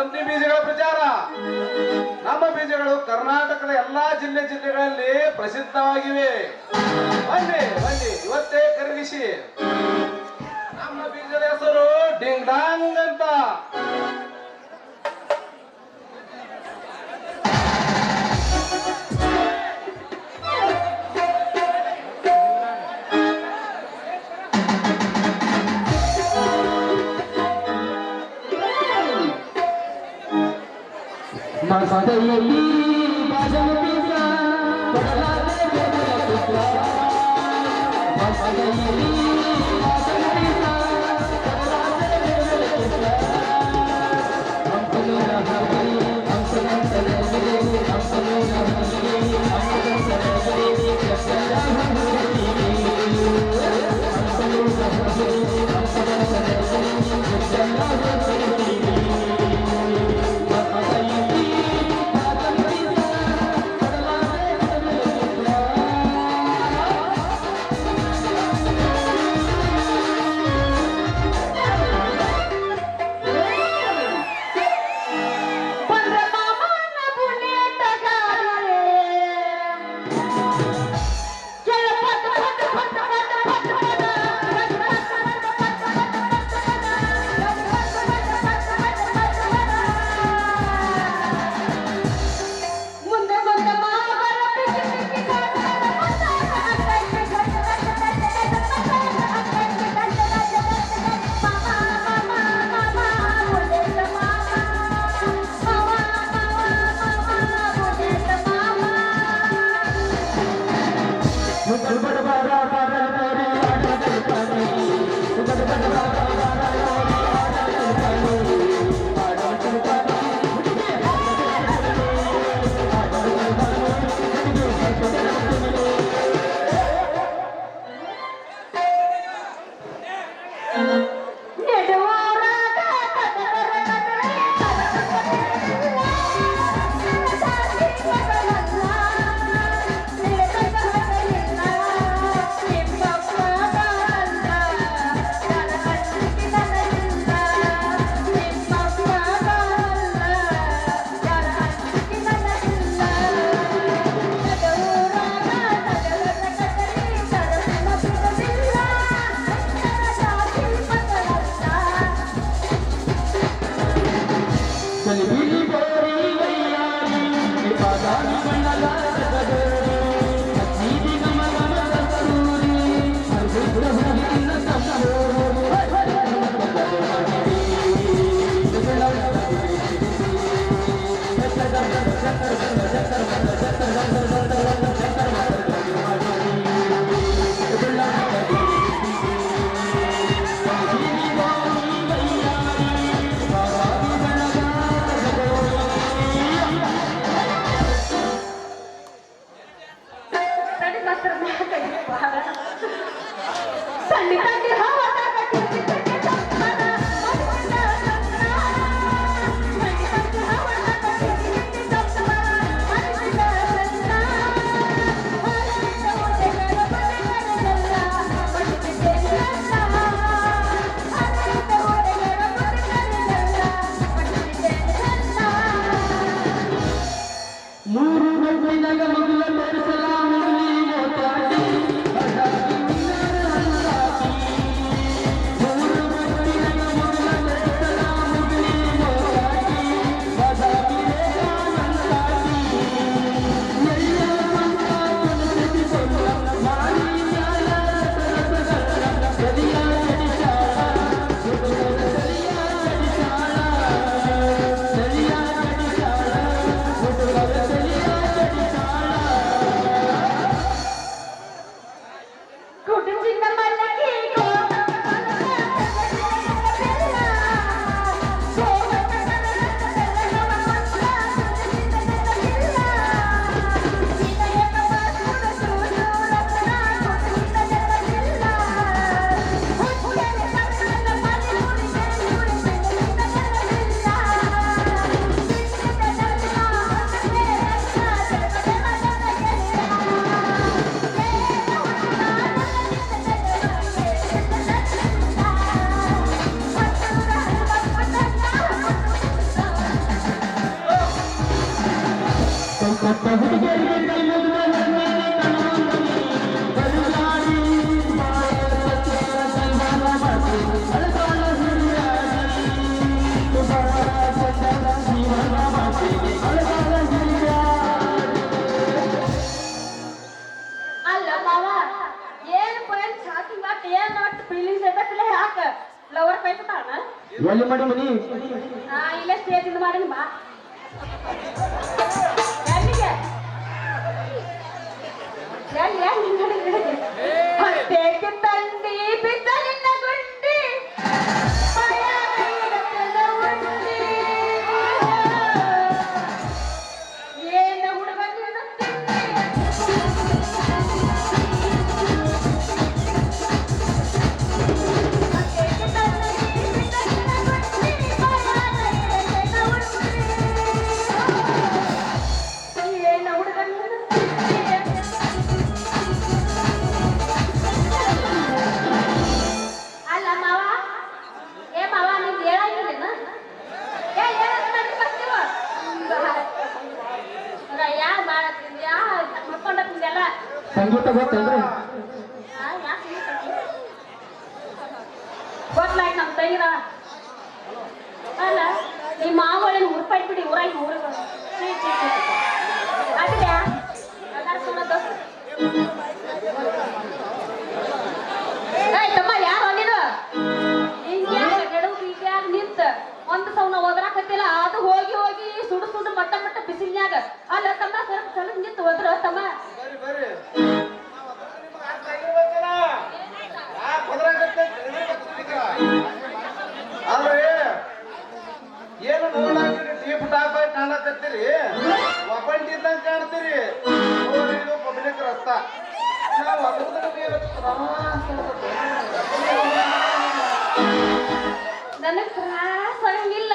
Company ಬೀಜಗಳ ಪ್ರಚಾರ. ನಮ್ಮ ಬೀಜಗಳು ಕರ್ನಾಟಕದ ಎಲ್ಲಾ ಜಿಲ್ಲೆ ಜಿಲ್ಲೆಗಳಲ್ಲಿ ಪ್ರಸಿದ್ಧವಾಗಿವೆ. ಬನ್ನಿ ಬನ್ನಿ, ಇವತ್ತೇ ಖರೀದಿಸಿ ನಮ್ಮ ಬೀಜದ ಹೆಸರು ಡಿಂಗ್ ಡಾಂಗ್ ಅಂತ. Thank you. ಟಾಪ್ ಒಬ್ಬಂಟಿ ಇದ್ದಂಗೆ ಕಾಣ್ತೀರಿ ಇದು ಪಬ್ಲಿಕ್ ರಸ್ತಾ. ನಾವು ನೀರು ತ್ರಾಸ ಹಂಗಿಲ್ಲ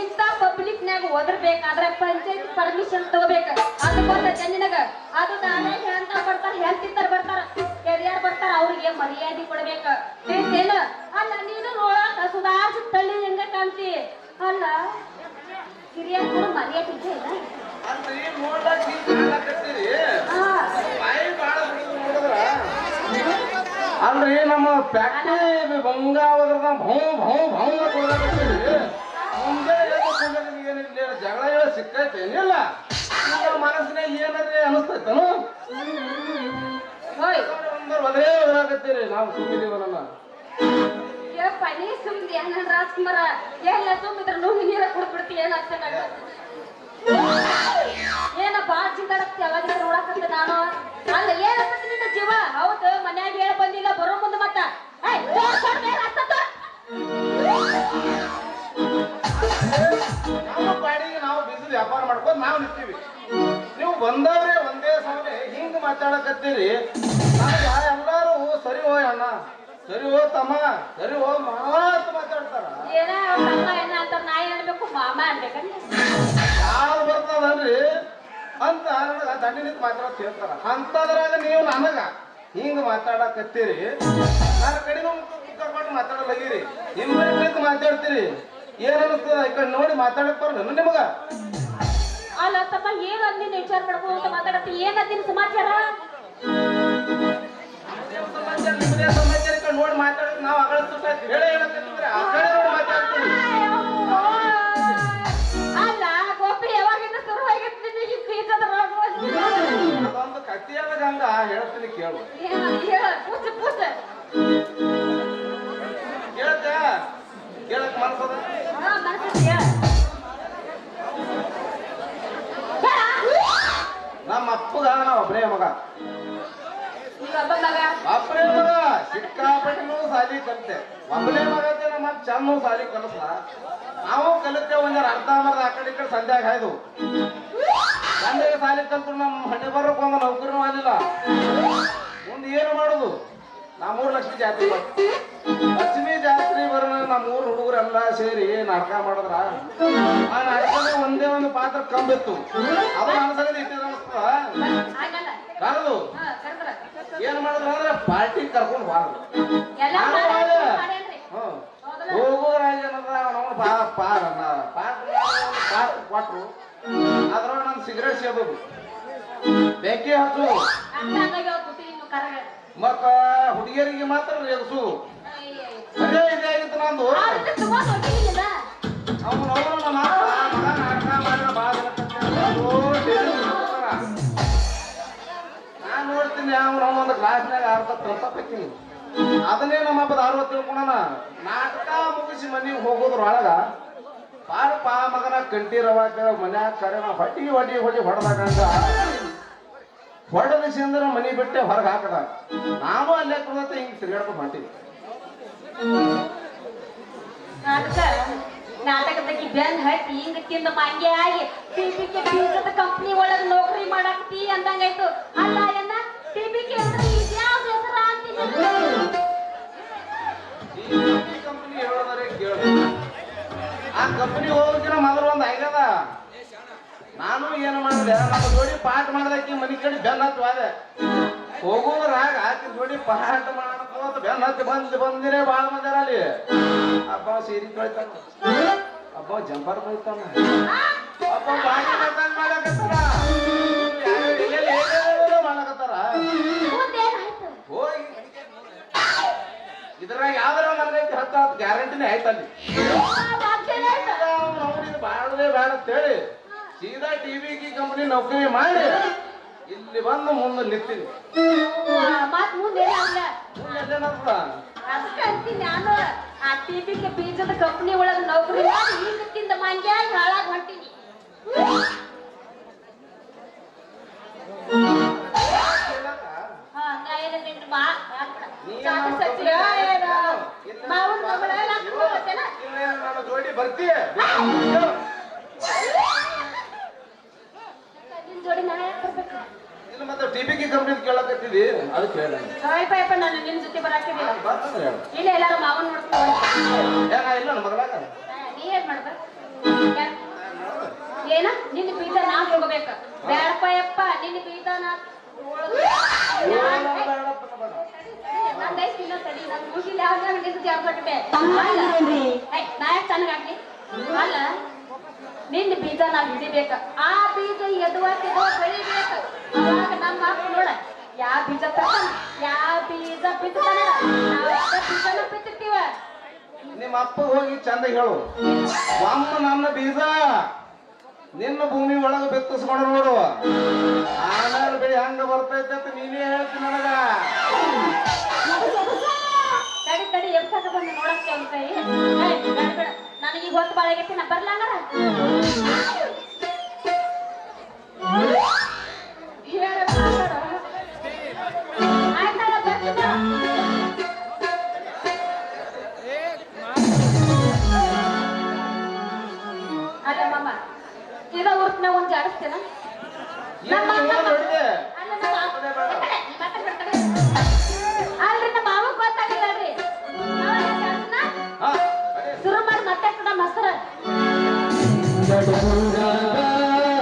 ಇಂತ ಪಬ್ಲಿಕ್ ಇಂಥ ಪಬ್ಲಿಕ್ನ್ಯಾಗ ಒದರ್ಬೇಕಾದ್ರೆ ಪಂಚಾಯತ್ ಪರ್ಮಿಷನ್ ತಗೋಬೇಕ. ಅದು ಗೊತ್ತ ನಿನಗ? ಅದು ನಾನೇ ಹೇಳ್ತಾ ಬರ್ತಾರ ಹೇಳ್ತಿದ್ದಾರ ಬರ್ತಾರ. ಕೆರಿಯರ್ ಬರ್ತಾರ, ಅವ್ರಿಗೆ ಮರ್ಯಾದೆ ಕೊಡ್ಬೇಕ. ತಿಳಿತೇನು ಅಲ್ಲ, ನೀನು ನೋಡಾಕ ಸುಧಾರಿಸಿದ ತಳ್ಳಿ ಹೆಂಗ ಕಾಣ್ತಿ? ಅಲ್ಲ ಕಾಣಕತ್ತೀರಿ ಬಾಯಿ ಬಾಳ ನೋಡಿದ್ರ? ಅಲ್ರಿ ನಮ್ಮ ಫ್ಯಾಕ್ಟ್ರಿ ಬಂಗಾವದ್ರದ ಭೌ ಭೌ ಭೌ ಅಂತ ಹೋಗಕತ್ತೀರಿ ಮುಂದೆ ಏನಿಲ್ಲ ಜಗಳ ಹೇಳ ಸಿಕ್ಕೈತೇನಿಲ್ಲ ನಿಮ್ಮ ಮನಸ್ಸಿನಾಗ ಏನಾದ್ರೆ ಅನಿಸ್ತೈತನು? ಒಂದ್ರೆ ಒಂದು ಒದೇ ಹೋಗಕತ್ತೀರಿ ನಾವು ಸುಮ್ಮಿದೀವಲ್ಲ ಯಪ್ಪ, ನೀ ಸುಮ್ದಿ ಅಣ್ಣ ರಾಜ್ಕುಮಾರ, ಎಲ್ಲ ಸುಮ್ಮಿದ್ರ ನುಂಗಿ ನೀರ ಕುಡ್ಬಿಡ್ತಿ ಏನಾಗ್ತಾನ ಏನ ಬಾಳ ಚಿಂತಾಡಕ್ತಿ ಅವಾಗ ನೋಡಕತ್ತ ನಾನು? ಅಲ್ಲ ಏನಾಗ್ತದೆ ನಿನ್ನ ಜೀವ? ಹೌದು, ಮನ್ಯಾಗ ಹೇಳ ಬಂದಿಲ್ಲ, ಬರೋ ಮುಂದೆ ಮತ್ತ. ನಮ್ಮ ಪಾಡಿಗೆ ನಾವು ಬಿಸಿಲು ವ್ಯಾಪಾರ ಮಾಡ್ಕೊಂಡು ನಾವು ನಿಂತೀವಿ. ನೀವು ಬಂದವ್ರೆ ಒಂದೇ ಸಮಯ ಹಿಂಗ್ ಮಾತಾಡಕತ್ತೀರಿ. ಎಲ್ಲಾರು ಸರಿ ಹೋಯ್ ಅಣ್ಣ. ಸರಿ ಓ ತಮ್ಮ ಸರಿ ಹೋ ಮಾತು ಮಾತಾಡ್ತಾರ. ಏನ ಅವ್ರ್ ತಮ್ಮ ಏನ ಅಂತ ನಾ ಅನ್ಬೇಕು ಮಾಮ ಅನ್ಬೇಕಂದ್ರೆ ಯಾರು ಬರ್ತದನ್ರಿ? ಅಂತ ನನಗ ದಂಡಿ ನಿಂತು ಮಾತಾಡಕ್ ಹೇಳ್ತಾರ ಅಂತದ್ರಾಗ ನೀವು ನನಗ ಹಿಂಗ ಮಾತಾಡಕತ್ತೀರಿ? ನನ್ನ ಕಡೆನೂ ಕರ್ಕೊಂಡು ಮಾತಾಡಲಾಗಿರಿ. ನಿಮ್ಮ ಮಾತಾಡ್ತೀರಿ? ಏನ್ ಅನಿಸ್ತದ ಈ ಕಡೆ ನೋಡಿ ಮಾತಾಡಕ್ ಬರಲ್ಲ ನಿಮಗ? ಅಲ್ಲ ತಮ್ಮ ಏನ್ ಅಂದಿನ ವಿಚಾರ ಅಂತ ಮಾತಾಡತ್ತಿ? ಏನ್ ಅಂದಿನ ಸಮಾಚಾರ? ಕಡೆ ನೋಡಿ ಮಾತಾಡೋದು ನಾವು ಅಗಳ ಸುಟ್ಟ ಹೇಳೇ ಹೇಳಕತ್ತಿದ್ರೆ ಆ ಕಡೆ ನೋಡಿ ಮಾತಾಡ್ತೀರಿ ಅಲ್ಲ ಗೋಪಿ ಯಾವಾಗಿಂದ ಶುರು ಆಗೈತಿ ನಿನಗೆ ಬೀಜದ ರೋಗ ಅದೊಂದು ಕತ್ತಿಯಾದ ಗಂಗ ಹೇಳ್ತೀನಿ ಕೇಳು. ಹೇಳ ಪೂಜ ಪೂಜ. ಕೇಳ್ತೆ ಕೇಳಕ್ ಮನ್ಸದ? ಹಾ ನಮ್ಮ ಅಪ್ಪಗ ನಾವು ಒಬ್ಬನೇ ಮಗ. ಒಬ್ಬ ಮಗ? ಒಬ್ಬನೇ ಮಗ. ಸಿಕ್ಕಾಪಟ್ಟಿನೂ ಸಾಲಿ ಕಲಿತೆ ಒಬ್ಬನೇ ಮಗ ಅಂತ ನಮ್ಮ ಚಂದ ಸಾಲಿ ಕಲಿಸ್ಲ ನಾವು ಕಲಿತೆ ಒಂದಾರ ಅರ್ಧ ಮರ್ಧ ಆ ಕಡೆ ಕಡೆ ಸಂಧ್ಯಾಗ ಹಾಯ್ದು. ಸಾಲಿ ಕಲ್ತು ನಮ್ಮ ಹಣ್ಣೆ ಬರೋಕ್ ಒಂದು ನೌಕರಿನೂ ಆಗಲಿಲ್ಲ. ಮುಂದೆ ಏನು ಮಾಡುದು? ನಮ್ಮೂರು ಲಕ್ಷ್ಮಿ ಜಾತ್ರೆ ಲಕ್ಷ್ಮಿ ಜಾತ್ರೆ ಬರೋ ನಮ್ಮ ಊರ್ ಹುಡುಗರೆಲ್ಲ ಸೇರಿ ನಾಟಕ ಮಾಡಿದ್ರ. ಆ ನಾಟಕ ಒಂದೇ ಒಂದು ಪಾತ್ರ ಕಂಬಿತ್ತು. ಅದು ನನ್ನ ಸಲ ಇಟ್ಟಿದ್ರೆ ಕರೆದು ಏನ್ ಮಾಡಿದ್ರು ಅಂದ್ರೆ ಪಾರ್ಟಿ ಕರ್ಕೊಂಡು ಬಾರದು ಕೊಟ್ರು. ಅದ್ರೊಳಗ ನಾನು ಸಿಗರೇಟ್ ಸೇದೋದು ಬೆಂಕಿ ಹಚ್ಚು. ಮತ್ತ ಹುಡುಗಿಯರಿಗೆ ಮಾತ್ರ ರೇಗಿಸು ಇದಾಗಿತ್ತು ಸರಿಯೇ ಇದೆ ಆಗಿತ್ತು ನಂದು ಅವನು ಅವನು ನಾಟಕ ಮಾಡಿದ್ರೆ ಭಾಳ ನಾವು ಒಂದು ಅರ್ಧ ಅದನ್ನೇ ನಮ್ಮ ಹಬ್ಬದ ಆರ್ವ ತಿಳ್ಕೊಳಣ ನಾಟಕ ಮುಗಿಸಿ ಮನೆಗೆ ಹೋಗೋದ್ರೊಳಗ ಪಾರಪ್ಪ ಮಗನ ಕಂಟಿ ರವಾಕ ಮನ್ಯಾಗ ಕರೆ ಹೊಟ್ಟಿ ಹೊಡಿ ಹೊಡಿ ಹೊಡೆದಾಗ ಹೊಡೆದ ಸಿಂದ್ರ ಮನಿ ಬಿಟ್ಟೆ ಹೊರಗೆ ಹಾಕದ. ನಾವು ಅಲ್ಲೇ ಕುಡತ್ತೆ ಹಿಂಗೆ ತಿರ್ಗಾಡ್ಕೊಂಡು ಹೊಂಟಿವಿ ನಾಟಕ ನಾಟಕದಾಗಿ ಬೆನ್ ಹಟ್ಟಿ ಹಿಂಗ ತಿಂದ ಮಂಗೆ ಆಗಿ ಕಂಪ್ನಿ ಒಳಗೆ ನೌಕರಿ ಮಾಡಾಕ್ತಿ ಅಂದಂಗಾಯ್ತು ಅಲ್ಲ ಕಂಪನಿ ಹೇಳೋದರೆ ಕೇಳು ಆ ಕಂಪನಿ ಹೋಗೋಕಿನ ಮೊದಲು ಒಂದು ಆಗ್ಯದ ನಾನು ಏನು ಮಾಡಿದೆ ನಮ್ಮ ಜೋಡಿ ಪಾಠ ಮಾಡ್ದಕ್ಕೆ ಮನಿ ಕಡೆ ಬೆನ್ನ ಹೋಗೋದ್ರಾಗ ಆಕಿ ಜೋಡಿ ಪಾಠ ಮಾಡ್ಕೋತ ಬೆನ್ನ ಹತ್ತಿ ಬಂದು ಬಂದಿರೇ ಭಾಳ ಮಂದಿರ ಅಲ್ಲಿ ಅಪ್ಪ ಸೀರೆ ಕಳಿತಾನ ಅಬ್ಬ ಜಂಪರ್ ಕಳಿತಾನ ಅಪ್ಪ ಬಾಗಿ ಮಾಡಕತ್ತಾರ ಇದ್ರಾಗ ಯಾವ್ದಾರ ಒಂದು ಹತ್ತು ಹತ್ತು ಗ್ಯಾರಂಟಿನೇ ಆಯ್ತು ಅಲ್ಲಿ ಅವ್ರಿಗೆ ಬಾಳದೇ ಬೇಡ ಅಂತೇಳಿ ಸೀದಾ ಟಿವಿ ಕಂಪನಿ ನೌಕರಿ ಮಾಡಿ ಇಲ್ಲಿ ಬಂದು ಮುಂದೆ ನಿಂತೀನಿ ಮತ್ ಮುಂದೆ? ಅದಕ್ಕೆ ನಾನು ಆ ಟಿವಿ ಬೀಜದ ಕಂಪನಿ ಒಳಗ ನೌಕರಿ ಮಾಡಿ ತಿಂದ ಮಂಗೆ ಹಾಳಾಗಿ ಜೋಡಿ ನಿನ್ನ ನಿನ್ ಜೋಡಿ ನಾ ಯಾಕ್ ಬರ್ಬೇಕು? ಇಲ್ಲ ಮತ್ತೆ ಟಿವಿ ಕಂಪನಿ ಕೇಳಕತ್ತಿದಿ ಅದಕ್ಕೆ ಹೇಳ ಯಪ್ಪ ನಾನು ನಿನ್ನ ಜೊತೆ ಹೇಳು ಇಲ್ಲ ಎಲ್ಲಾರು ಮಾವನ್ ನೋಡ್ಕೊಂಡು ಏನ ಇಲ್ಲ ನಮ್ಮ ಮಗಳಾಗ ನೀ ಏನ್ ನಿನ್ನ ಪೀತ ನಾ ಹೋಗ್ಬೇಕ ಬ್ಯಾಡಪ್ಪ ಯಪ್ಪ ನಿನ್ನ ಪೀತ ನಾ ನನ್ ಲೈಫ್ ಇನ್ನೂ ತಡಿ ನನ್ ಯಾವಾಗ ಜಾಬ್ಬಿಟ್ಟೆ ನಾ ಯಾಕೆ ಚೆನ್ನಾಗಾಗ್ಲಿ ಅಲ್ಲ ನಿನ್ನ ಬೀಜ ನಾವು ಹಿಡಿಬೇಕ. ಆ ಬೀಜ ಎದುವಾಕಿದೋ ಬೆಳಿಬೇಕು. ಅವಾಗ ನಮ್ಮ ಮಾತು ನೋಡ. ಯಾವ ಬೀಜ ತಕ್ಕ ಯಾ ಬೀಜ ಬಿತ್ತಾನ ಬೀಜನ ಬಿತ್ತಿರ್ತೀವ. ನಿಮ್ಮ ಅಪ್ಪ ಹೋಗಿ ಚಂದ ಹೇಳು. ನಮ್ಮ ನನ್ನ ಬೀಜ ನಿನ್ನ ಭೂಮಿ ಒಳಗೆ ಬಿತ್ತಿಸ್ಕೊಂಡು ನೋಡು. ಆಮೇಲೆ ಬೆಳೆ ಹಂಗ ಬರ್ತೈತೆ ಅಂತ ನೀನೇ ಹೇಳ್ತಿ ನನಗ. ತಡಿ ತಡಿ ಬಂದು ನೋಡಕ್ಕೆ ಅಂತ ನನಗೆ ಗೊತ್ತು ಬಾಳಾಗೈತೆ ನಾ ಬರ್ಲ